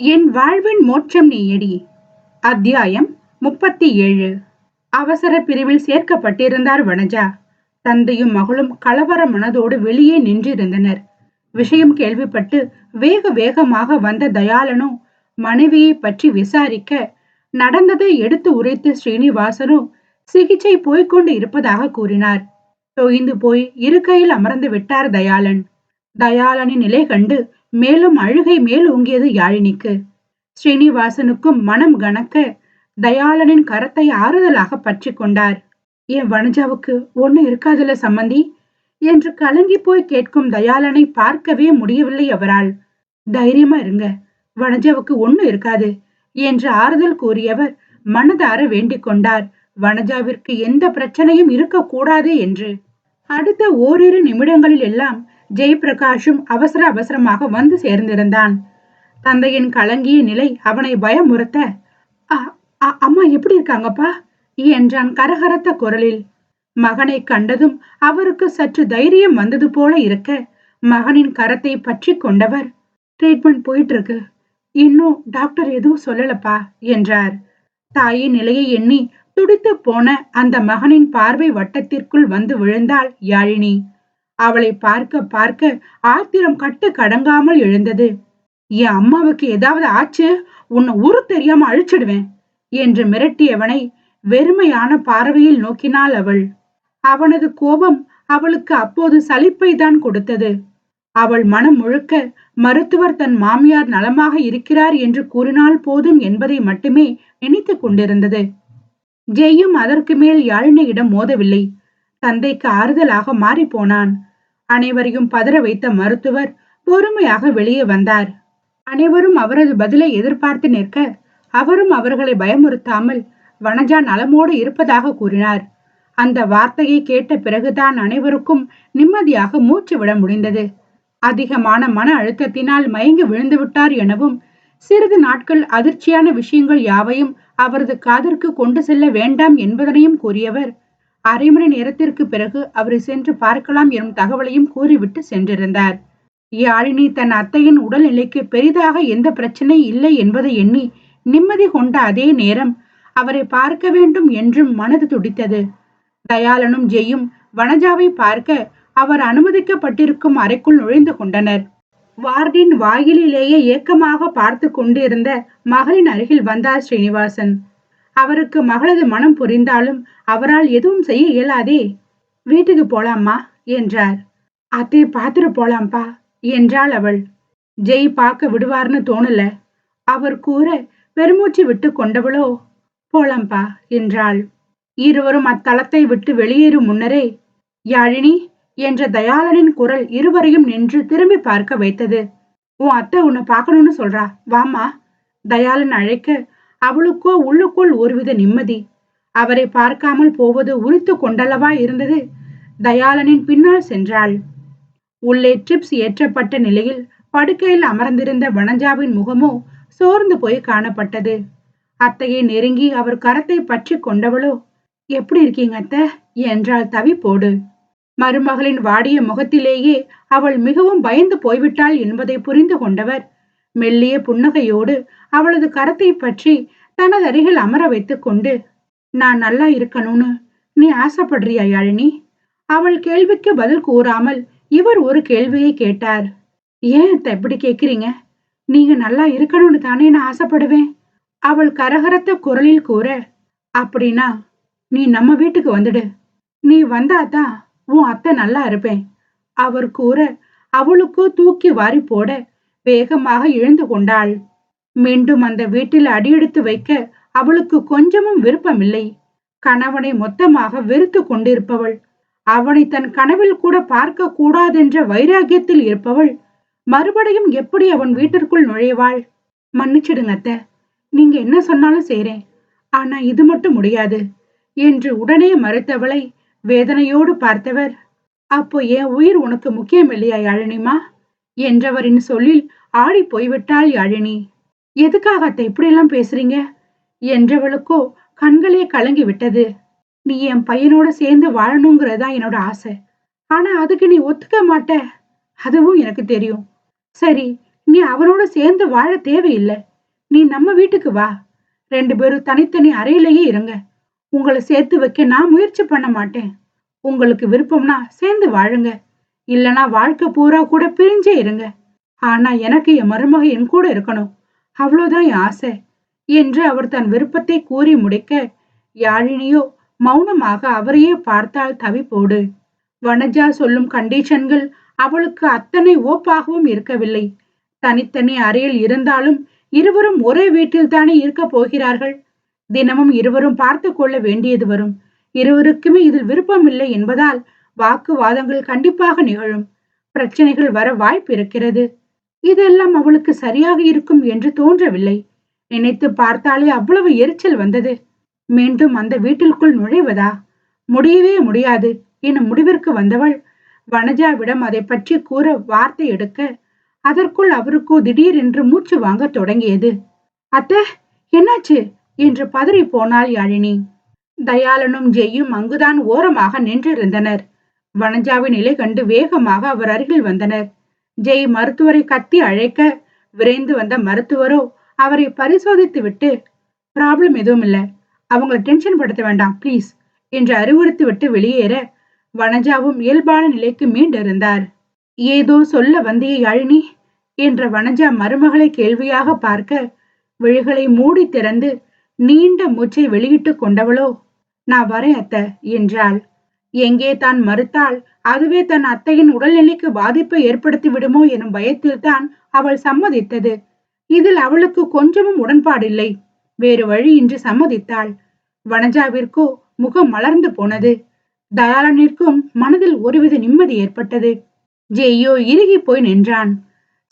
என் வாழ்வின் மோட்சம் நீயடி. அத்தியாயம் முப்பத்தி ஏழு அவசர பிரிவில் சேர்க்கப்பட்டிருந்தார் வனஜா. தந்தையும் மகளும் கலவர மனதோடு வெளியே நின்றிருந்தனர். விஷயம் கேள்விப்பட்டு வேக வேகமாக வந்த தயாளனும் மனைவியை பற்றி விசாரிக்க நடந்ததை எடுத்து உரைத்த ஸ்ரீனிவாசனும் சிகிச்சை போய்கொண்டு இருப்பதாக கூறினார். தொய்ந்து போய் இருக்கையில் அமர்ந்து விட்டார் தயாளன். தயாளனின் நிலை கண்டு மேலும் அழுகை மேல் ஓங்கியது யாழினிக்கு. ஸ்ரீனிவாசனுக்கும் மனம் கணக்க தயாளனின் கரத்தை ஆறுதலாக பற்றி கொண்டார். என் வனஜாவுக்கு ஒண்ணு இருக்காதுல்ல சம்மந்தி என்று கலங்கி போய் கேட்கும் தயாளனை பார்க்கவே முடியவில்லை அவரால். தைரியமா இருங்க. வனஜாவுக்கு ஒண்ணு இருக்காது என்று ஆறுதல் கூறியவர் மனதார வேண்டிக் கொண்டார். வனஜாவிற்கு எந்த பிரச்சனையும் இருக்கக்கூடாது என்று. அடுத்த ஓரிரு நிமிடங்களில் எல்லாம் ஜெயபிரகாஷும் அவசர அவசரமாக வந்து சேர்ந்திருந்தான். தந்தையின் கலங்கிய நிலை அவனை பயமுறுத்த அம்மா எப்படி இருக்காங்கப்பா? என்றான் கரகரத்த குரலில். மகனை கண்டதும் அவருக்கு சற்று தைரியம் வந்தது போல இருக்க மகனின் கரத்தை பற்றி கொண்டவர் ட்ரீட்மெண்ட் போயிட்டு இருக்கு இன்னும் டாக்டர் எதுவும் சொல்லலப்பா என்றார். தாயின் நிலையை எண்ணி துடித்து போன அந்த மகனின் பார்வை வட்டத்திற்குள் வந்து விழுந்தாள் யாழினி. அவளை பார்க்க பார்க்க ஆத்திரம் கட்டு கடங்காமல் எழுந்தது. என் அம்மாவுக்கு ஏதாவது ஆச்சு? உன்னை உரு தெரியாம அழிச்சிடுவேன் என்று மிரட்டியவனை வெறுமையான பார்வையில் நோக்கினாள் அவள். அவனது கோபம் அவளுக்கு அப்போது சலிப்பை தான் கொடுத்தது. அவள் மனம் முழுக்க மருத்துவர் தன் மாமியார் நலமாக இருக்கிறார் என்று கூறினால் போதும் என்பதை மட்டுமே நினைத்து கொண்டிருந்தது. ஜெய்யும் அதற்கு மேல் யாழினியிடம் மோதவில்லை. தந்தைக்கு ஆறுதலாக மாறிப்போனான் அனைவரையும் பதற வைத்த மருத்துவர் பொறுமையாக வெளியே வந்தார். அனைவரும் அவரது பதிலை எதிர்பார்த்து நிற்க அவரும் அவர்களை பயமுறுத்தாமல் வனஜா நலமோடு இருப்பதாக கூறினார். அந்த வார்த்தையை கேட்ட பிறகுதான் அனைவருக்கும் நிம்மதியாக மூச்சு விட முடிந்தது. அதிகமான மன அழுத்தத்தினால் மயங்கி விழுந்து விட்டார் எனவும் சிறிது நாட்கள் அதிர்ச்சியான விஷயங்கள் யாவையும் அவரது காதிற்கு கொண்டு செல்ல வேண்டாம் என்பதனையும் கூறியவர் அரை மணி நேரத்திற்கு பிறகு அவரை சென்று பார்க்கலாம் எனும் தகவலையும் கூறிவிட்டு சென்றிருந்தார். யாழினி தன் அத்தையின் உடல்நிலைக்கு பெரிதாக எந்த பிரச்சனை இல்லை என்பதை எண்ணி நிம்மதி கொண்ட அதே நேரம் அவரை பார்க்க வேண்டும் என்றும் மனது துடித்தது. தயாளனும் ஜெயும் வனஜாவை பார்க்க அவர் அனுமதிக்கப்பட்டிருக்கும் அறைக்குள் நுழைந்து கொண்டனர். வார்டின் வாயிலிலேயே ஏக்கமாக பார்த்து கொண்டிருந்த மகளின் அருகில் வந்தார் ஸ்ரீனிவாசன். அவருக்கு மகளது மனம் புரிந்தாலும் அவரால் எதுவும் செய்ய இயலாதே. வீட்டுக்கு போலாமா என்றார். அத்தை பாத்துட்டு போலாம்ப்பா என்றாள் அவள். ஜெய் பார்க்க விடுவார்னு தோணல. அவர் கூற பெருமூச்சு விட்டு கொண்டவளோ? போலாம்பா என்றாள். இருவரும் அத்தளத்தை விட்டு வெளியேறும் முன்னரே யாழினி என்ற தயாளனின் குரல் இருவரையும் நின்று திரும்பி பார்க்க வைத்தது. உன் அத்தை உன்னை பார்க்கணும்னு சொல்றா. வாமா தயாளன் அழைக்க அவளுக்கோ உள்ளுக்குள் ஒருவித நிம்மதி. அவரை பார்க்காமல் போவது உரித்து கொண்டல்லவா இருந்தது? தயாளனின் பின்னால் சென்றாள். உள்ளே ட்ரிப்ஸ் ஏற்றப்பட்ட நிலையில் படுக்கையில் அமர்ந்திருந்த வனஜாவின் முகமோ சோர்ந்து போய் காணப்பட்டது. அத்தையை நெருங்கி அவர் கரத்தை பற்றி கொண்டவளோ எப்படி இருக்கீங்க அத்தை? என்றாள் தவிப்போடு. மருமகளின் வாடிய முகத்திலேயே அவள் மிகவும் பயந்து போய்விட்டாள் என்பதை புரிந்து கொண்டவர் மெல்லிய புன்னகையோடு அவளது கரத்தை பற்றி தனது அருகில் அமர வைத்துக் கொண்டு நான் நல்லா இருக்கணும்னு நீ ஆசைப்படுறியா யாழினி? அவள் கேள்விக்கு பதில் கூறாமல் இவர் ஒரு கேள்வியை கேட்டார். ஏன் எப்படி கேக்குறீங்க நீங்க நல்லா இருக்கணும்னு தானே நான் ஆசைப்படுவேன்? அவள் கரகரத்த குரலில் கூற அப்படின்னா நீ நம்ம வீட்டுக்கு வந்துடு. நீ வந்தாதான் உன் அத்தை நல்லா இருப்பேன். அவர் கூற அவளுக்கோ தூக்கி வாரி போட வேகமாக எழுந்து கொண்டாள். மீண்டும் அந்த வீட்டில் அடியெடுத்து வைக்க அவளுக்கு கொஞ்சமும் விருப்பமில்லை. கணவனை மொத்தமாக வெறுத்து கொண்டிருப்பவள். அவனை தன் கனவில் கூட பார்க்க கூடாதென்ற வைராகியத்தில் இருப்பவள். மறுபடியும் எப்படி அவன் வீட்டிற்குள் நுழைவாள்? மன்னிச்சிடுங்க அத்த. நீங்க என்ன சொன்னாலும் செய்றேன். ஆனா இது மட்டும் முடியாது. என்று உடனே மறுத்தவளை வேதனையோடு பார்த்தவர். அப்போ என் உயிர் உனக்கு முக்கியம் இல்லையா யாழினிமா? என்றவரின் சொல்லில் ஆடி போய்விட்டாள் யாழினி எதுக்காக அத்தை இப்படியெல்லாம் பேசுறீங்க? என்றவளுக்கோ கண்களே கலங்கி விட்டது நீ என் பையனோட சேர்ந்து வாழணுங்கிறதா என்னோட ஆசை. ஆனா அதுக்கு நீ ஒத்துக்க மாட்ட. அதுவும் எனக்கு தெரியும். சரி நீ அவனோட சேர்ந்து வாழ தேவையில்லை. நீ நம்ம வீட்டுக்கு வா. ரெண்டு பேரும் தனித்தனி அறையிலேயே இருங்க. உங்களை சேர்த்து வைக்க நான் முயற்சி பண்ண மாட்டேன். உங்களுக்கு விருப்பம்னா சேர்ந்து வாழுங்க. இல்லனா வாழ்க்கை பூரா கூட பிரிஞ்சே இருங்க. ஆனா எனக்கு என் மருமக என் கூட இருக்கணும். அவ்வளவுதான் என் ஆசை என்று அவர் தன் விருப்பத்தை கூறி முடிக்க யாழினியோ மௌனமாக அவரையே பார்த்தால் தவிப்போடு. வனஜா சொல்லும் கண்டிஷன்கள் அவளுக்கு அத்தனை ஓப்பாகவும் இருக்கவில்லை. தனித்தனி அறையில் இருந்தாலும் இருவரும் ஒரே வீட்டில் தானே இருக்க போகிறார்கள். தினமும் இருவரும் பார்த்து கொள்ள வேண்டியது வரும். இருவருக்குமே இதில் விருப்பம் இல்லை என்பதால் வாக்குவாதங்கள் கண்டிப்பாக நிகழும். பிரச்சனைகள் வர வாய்ப்பு இருக்கிறது. இதெல்லாம் அவளுக்கு சரியாக இருக்கும் என்று தோன்றவில்லை. நினைத்து பார்த்தாலே அவ்வளவு எரிச்சல் வந்தது. மீண்டும் அந்த வீட்டிற்குள் நுழைவதா? முடியவே முடியாது என முடிவிற்கு வந்தவள் வனஜாவிடம் அதை பற்றி கூற வார்த்தை எடுக்க அதற்குள் அவருக்கோ திடீரென்று மூச்சு வாங்க தொடங்கியது. அத்த என்னாச்சு? என்று பதறி போனாள் யாழினி. தயாளனும் ஜெய்யும் அங்குதான் ஓரமாக நின்றிருந்தனர். வனஜாவின் நிலை கண்டு வேகமாக அவர் அருகில் வந்தனர். ஜெய் மருத்துவரை கத்தி அழைக்க விரைந்து வந்த மருத்துவரோ அவரை பரிசோதித்து விட்டு ப்ராப்ளம் எதுவும் இல்ல. அவங்களை டென்ஷன் படுத்த வேண்டாம் ப்ளீஸ் என்று அறிவுறுத்தி விட்டு வெளியேற வனஜாவும் இயல்பான நிலைக்கு மீண்டிருந்தார் ஏதோ சொல்ல வந்திய யாழினி என்ற வனஜா மருமகளை கேள்வியாக பார்க்க விழிகளை மூடி திறந்து நீண்ட மூச்சை வெளியிட்டுக் கொண்டவளோ நான் வரேன் அத்த என்றாள். எங்கே தான் மறுத்தால் அதுவே தன் அத்தையின் உடல்நிலைக்கு பாதிப்பை ஏற்படுத்தி விடுமோ எனும் பயத்தில்தான் அவள் சம்மதித்தது. இதில் அவளுக்கு கொஞ்சமும் உடன்பாடில்லை. வேறு வழியின்றி சம்மதித்தாள். வனஜாவிற்கோ முகம் மலர்ந்து போனது. தயாளனிற்கும் மனதில் ஒருவித நிம்மதி ஏற்பட்டது. ஜெய்யோ இறுகி போய் நின்றான்.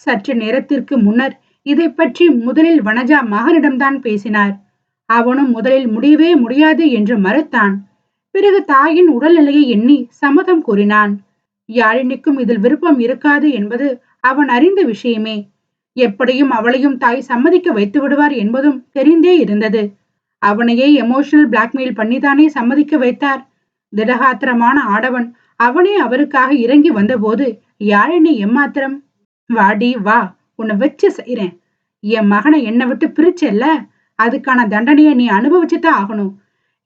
சற்று நேரத்திற்கு முன்னர் இதை பற்றி முதலில் வனஜா மகனிடம்தான் பேசினார். அவனும் முதலில் முடியவே முடியாது என்று மறுத்தான். பிறகு தாயின் உடல்நிலையை எண்ணி சம்மதம் கூறினான். யாழினிக்கும் இதில் விருப்பம் இருக்காது என்பது அவன் அறிந்த விஷயமே. எப்படியும் அவளையும் தாய் சம்மதிக்க வைத்து விடுவார் என்பதும் தெரிந்தே இருந்தது. அவனையே எமோஷனல் பிளாக்மெயில் பண்ணிதானே சம்மதிக்க வைத்தார். திடகாத்திரமான ஆடவன் அவனே அவருக்காக இறங்கி வந்தபோது யாழினி எம்மாத்திரம் வாடி வா உன்னை வச்சு செய்யறேன் என் மகனை என்னை விட்டு பிரிச்சல்ல. அதுக்கான தண்டனையை நீ அனுபவிச்சுதான் ஆகணும்.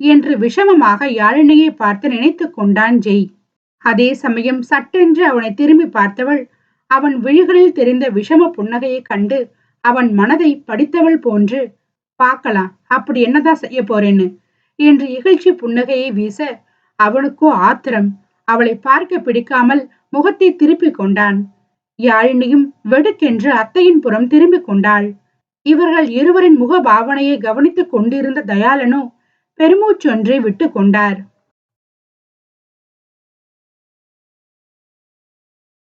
என்று விஷமமாக யாழினியை பார்த்து நினைத்து கொண்டான் ஜெய். அதே சமயம் சட்டென்று அவனை திரும்பி பார்த்தவள் அவன் விழிகளில் தெரிந்த விஷம புன்னகையை கண்டு அவன் மனதை படித்தவள் போன்று பார்க்கலாம் அப்படி என்னதான் செய்ய போறேன்னு? என்று இகழ்ச்சி புன்னகையை வீச அவனுக்கோ ஆத்திரம் அவளை பார்க்க பிடிக்காமல் முகத்தை திருப்பிக் கொண்டான். யாழினியும் வெடுக்கென்று அத்தையின் புறம் திரும்பிக் கொண்டாள். இவர்கள் இருவரின் முக பாவனையை கவனித்துக் கொண்டிருந்த தயாளனோ பெருமூச்சொன்றை விட்டு கொண்டார்.